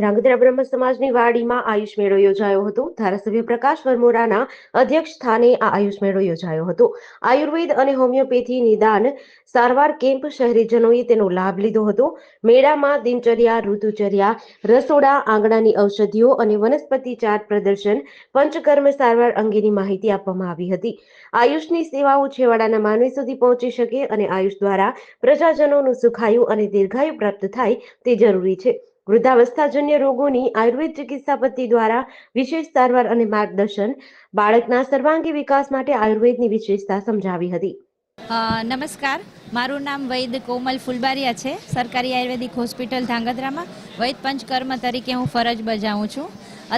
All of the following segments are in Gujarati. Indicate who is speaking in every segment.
Speaker 1: ધ્રાંગધ્રા બ્રહ્મ સમાજની વાડીમાં આયુષ મેળો યોજાયો હતો. ધારાસભ્ય પ્રકાશ વરમોરાના અધ્યક્ષ સ્થાને આ આયુષ મેળો યોજાયો હતો. આયુર્વેદ અને હોમિયોપેથી નિદાન સારવાર કેમ્પ શહેરીજનોએ તેનો લાભ લીધો હતો. મેળામાં દિનચર્યા, ઋતુચર્યા, રસોડા, આંગણાની ઔષધિઓ અને વનસ્પતિ ચાર પ્રદર્શન, પંચકર્મ સારવાર અંગેની માહિતી આપવામાં આવી હતી. આયુષની સેવાઓ છેવાડાના માનવી સુધી પહોંચી શકે અને આયુષ દ્વારા પ્રજાજનોનું સુખાયુ અને દીર્ઘાયુ પ્રાપ્ત થાય તે જરૂરી છે. વૃદ્ધાવસ્થાજન્ય રોગોની આયુર્વેદ ચિકિત્સા પદ્ધતિ દ્વારા વિશેષ સારવાર અને માર્ગદર્શન બાળકના સર્વાંગી વિકાસ માટે આયુર્વેદની વિશેષતા સમજાવી હતી.
Speaker 2: નમસ્કાર. મારું નામ વૈદ કોમલ ફુલબારિયા છે. સરકારી આયુર્વેદિક હોસ્પિટલ ધાંગધ્રામાં વૈદ પંચકર્મ તરીકે હું ફરજ બજાવું છું.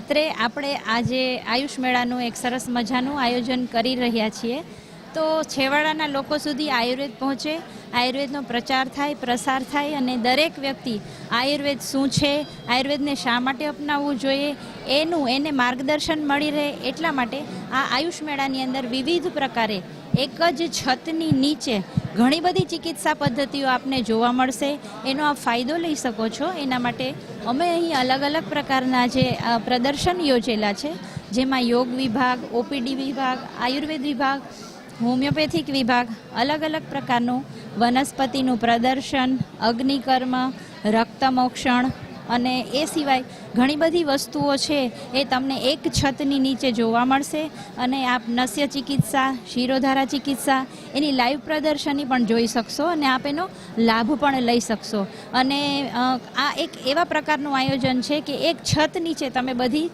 Speaker 2: અત્રે આપણે આજે આયુષ મેળાનું એક સરસ મજાનું આયોજન કરી રહ્યા છીએ. તો છેવાડાના લોકો સુધી આયુર્વેદ પહોંચે, આયુર્વેદનો પ્રચાર થાય, પ્રસાર થાય અને દરેક વ્યક્તિ આયુર્વેદ શું છે, આયુર્વેદને શા માટે અપનાવવું જોઈએ, એનું એને માર્ગદર્શન મળી રહે એટલા માટે આ આયુષ મેળાની અંદર વિવિધ પ્રકારે એક જ છતની નીચે ઘણી બધી ચિકિત્સા પદ્ધતિઓ આપને જોવા મળશે. એનો આપ ફાયદો લઈ શકો છો. એના માટે અમે અહીં અલગ અલગ પ્રકારના જે પ્રદર્શન યોજેલા છે, જેમાં યોગ વિભાગ, ઓપીડી વિભાગ, આયુર્વેદ વિભાગ હોમિયોપેથિક વિભાગ અલગ અલગ પ્રકારનું વનસ્પતિનું પ્રદર્શન અગ્નિકર્મ રક્તમોક્ષણ અને એ સિવાય ઘણી બધી વસ્તુઓ છે એ તમને એક છતની નીચે જોવા મળશે અને આપ નસ્ય ચિકિત્સા, શિરોધારા ચિકિત્સા, એની લાઈવ પ્રદર્શની પણ જોઈ શકશો અને આપ એનો લાભ પણ લઈ શકશો. અને આ એક એવા પ્રકારનું આયોજન છે કે એક છત નીચે તમે બધી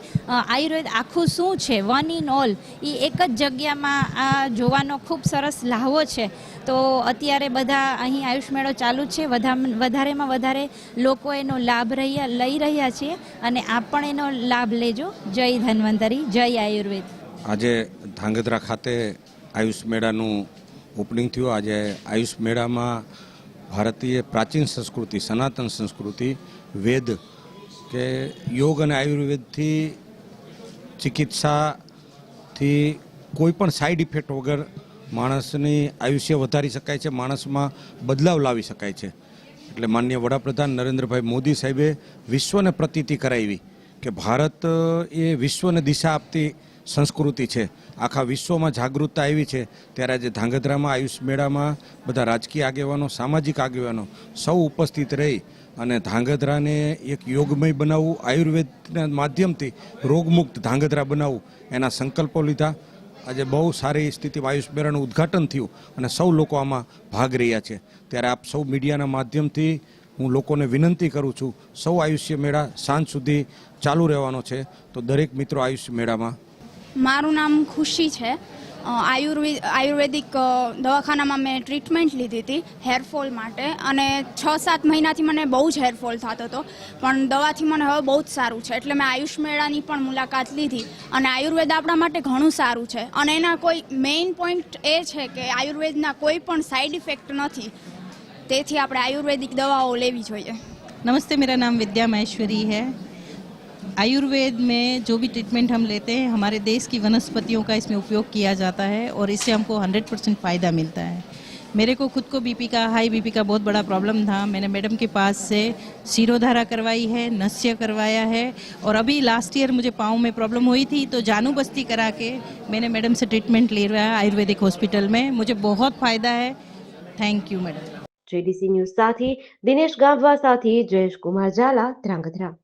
Speaker 2: આયુર્વેદ આખું શું છે, વન ઇન ઓલ એ એક જ જગ્યામાં આ જોવાનો ખૂબ સરસ લાહવો છે. તો અત્યારે બધા અહીં આયુષ મેળો ચાલુ છે વધા- વધારેમાં વધારે લોકો એનો લાભ રહ્યા, લઈ રહ્યા છે આપ પણ એનો લાભ લેજો. જય ધન્વંતરી, જય આયુર્વેદ.
Speaker 3: આજે ધાંગધ્રા ખાતે આયુષ મેળાનું ઓપનિંગ થયું. આજે આયુષ મેળામાં ભારતીય પ્રાચીન સંસ્કૃતિ, સનાતન સંસ્કૃતિ, વેદ કે યોગ અને આયુર્વેદથી ચિકિત્સાથી કોઈ પણ સાઈડ ઇફેક્ટ વગર માણસની આયુષ્ય વધારી શકાય છે, માણસમાં બદલાવ લાવી શકાય છે. એટલે માન્ય વડાપ્રધાન નરેન્દ્રભાઈ મોદી સાહેબે વિશ્વને પ્રતીતિ કરાવી કે ભારત એ વિશ્વને દિશા આપતી સંસ્કૃતિ છે. આખા વિશ્વમાં જાગૃતતા આવી છે. ત્યારે આજે ધાંગધ્રામાં, આયુષ મેળામાં બધા રાજકીય આગેવાનો, સામાજિક આગેવાનો સૌ ઉપસ્થિત રહી અને ધાંગધ્રાને એક યોગમય બનાવવું, આયુર્વેદના માધ્યમથી રોગમુક્ત ધાંગધ્રા બનાવવું એના સંકલ્પો લીધા. આજે બહુ સારી સ્થિતિમાં આયુષ મેળાનું ઉદ્ઘાટન થયું અને સૌ લોકો આમાં ભાગ રહ્યા છે. ત્યારે આપ સૌ મીડિયાના માધ્યમથી હું લોકોને વિનંતી કરું છું, સૌ આયુષ્ય મેળા સાંજ સુધી ચાલુ રહેવાનો છે. તો દરેક મિત્રો આયુષ્ય મેળામાં
Speaker 4: મારું નામ ખુશી છે. આયુર્વેદ આયુર્વેદિક દવાખાનામાં મેં ટ્રીટમેન્ટ લીધી હતી હેરફોલ માટે અને છ સાત મહિનાથી મને બહુ જ હેરફોલ થતો હતો. પણ દવાથી મને હવે બહુ જ સારું છે. એટલે મેં આયુષ મેળાની પણ મુલાકાત લીધી અને આયુર્વેદ આપણા માટે ઘણું સારું છે. અને એના કોઈ મેઇન પોઈન્ટ એ છે કે આયુર્વેદના કોઈ પણ સાઇડ ઇફેક્ટ નથી. તેથી આપણે આયુર્વેદિક દવાઓ લેવી જોઈએ.
Speaker 5: નમસ્તે, મેરા નામ વિદ્યા મહેશ્વરી હૈ. आयुर्वेद में जो भी ट्रीटमेंट हम लेते हैं हमारे देश की वनस्पतियों का इसमें उपयोग किया जाता है और इससे हमको 100 परसेंट फ़ायदा मिलता है मेरे को खुद को बीपी का हाई बीपी का बहुत बड़ा प्रॉब्लम था मैंने मैडम के पास से शिरोधारा करवाई है नस्य करवाया है और अभी लास्ट ईयर मुझे पाँव में प्रॉब्लम हुई थी तो जानू बस्ती करा के मैंने मैडम से ट्रीटमेंट ले रहा है आयुर्वेदिक हॉस्पिटल में मुझे बहुत फ़ायदा है thank you madam
Speaker 1: JDC news સાથે દિનેશ ગામવા સાથે જયેશ કુમાર ઝાલા ધ્રાંગધ્રા